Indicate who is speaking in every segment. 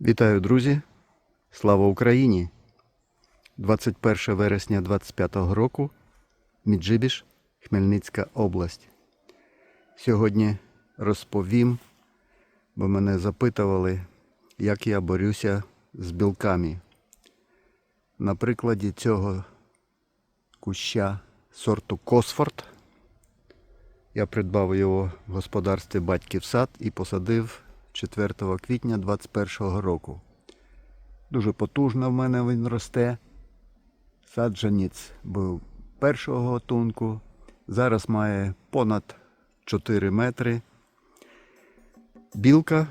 Speaker 1: Вітаю, друзі! Слава Україні! 21 вересня 25 року, Міджибіш, Хмельницька область. Сьогодні розповім, бо мене запитували, як я борюся з білками. На прикладі цього куща сорту Косфорд. Я придбав його в господарстві Батьків сад і посадив 4 квітня 2021 року. Дуже потужно в мене він росте. Саджанець був першого готунку. Зараз має понад 4 метри. Білка,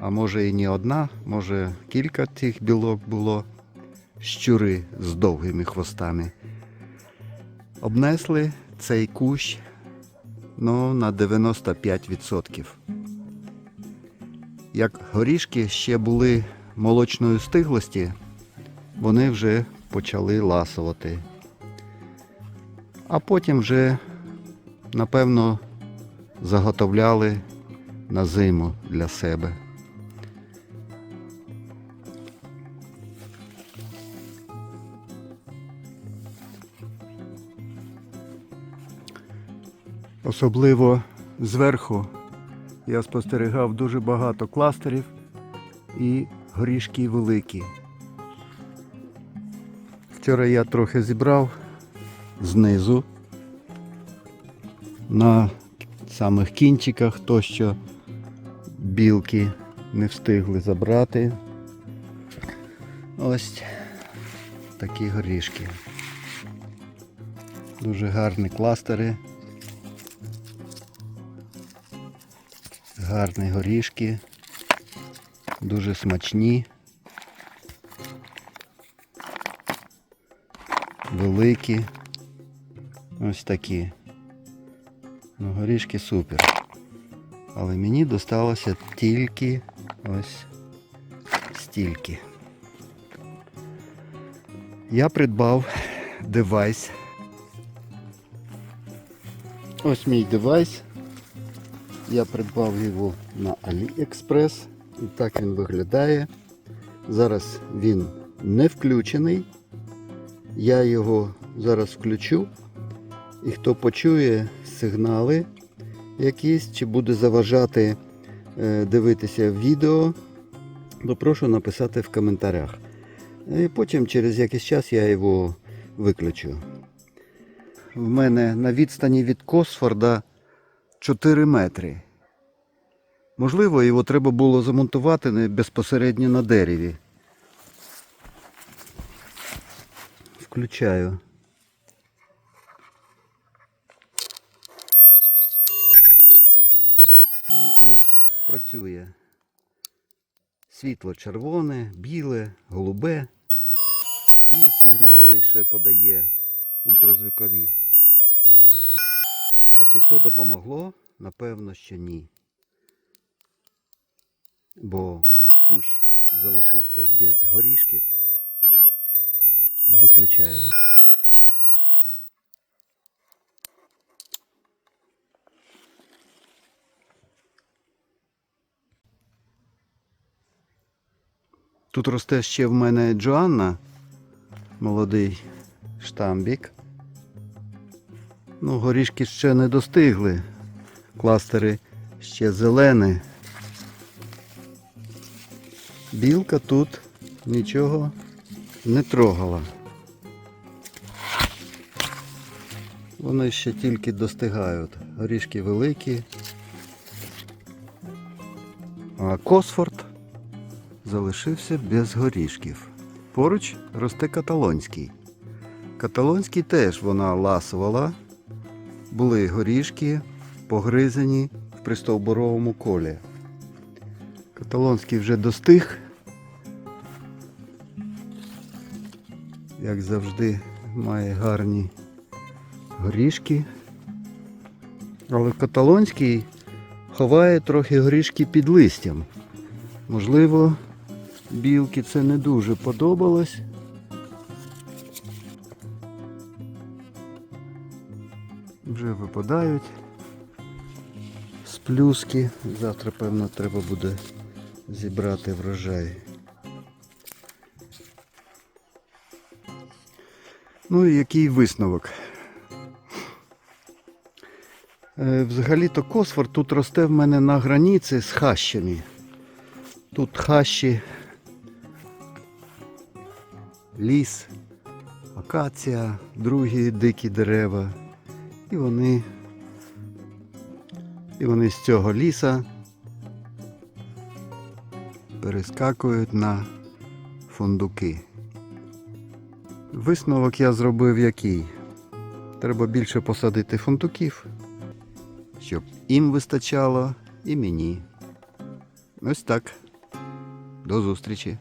Speaker 1: а може і не одна, може кілька цих білок було. Щури з довгими хвостами. Обнесли цей кущ ну, на 95%. Як горішки ще були молочної стиглості, вони вже почали ласувати. А потім вже, напевно, заготовляли на зиму для себе. Особливо зверху я спостерігав дуже багато кластерів і горішки великі. Вчора я трохи зібрав знизу на самих кінчиках то, що білки не встигли забрати. Ось такі горішки. Дуже гарні кластери. Гарні горішки, дуже смачні, великі. Ось такі. Ну, горішки супер. Але мені досталося тільки ось стільки. Я придбав девайс. Ось мій девайс. Я придбав його на AliExpress і так він виглядає. Зараз він не включений. Я його зараз включу. І хто почує сигнали якісь, чи буде заважати е, дивитися відео, то прошу написати в коментарях. І потім через якийсь час я його виключу. В мене на відстані від Косфорда 4 метри. Можливо, його треба було замонтувати не безпосередньо на дереві. Включаю. Ну, ось працює. Світло червоне, біле, голубе. І сигнали ще подає ультразвукові. А чи то допомогло? Напевно, що ні. Бо кущ залишився без горішків. Виключаю. Тут росте ще в мене Джоанна, молодий штамбік. Ну, горішки ще не достигли. Кластери ще зелені. Білка тут нічого не трогала. Вони ще тільки достигають. Горішки великі. А Косфорд залишився без горішків. Поруч росте каталонський. Каталонський теж вона ласувала. Були горішки погризані в пристовбуровому колі. Каталонський вже достиг. Як завжди, має гарні горішки. Але каталонський ховає трохи горішки під листям. Можливо, білки це не дуже подобалось. Вже випадають з плюски. Завтра, певно, треба буде зібрати врожай. Ну і який висновок? Е, Взагалі-то косфор тут росте в мене на границі з хащами. Тут хащі, ліс, акація, другі дикі дерева. І вони, і вони з цього ліса перескакують на фундуки. Висновок я зробив який? Треба більше посадити фундуків, щоб їм вистачало і мені. Ось так. До зустрічі.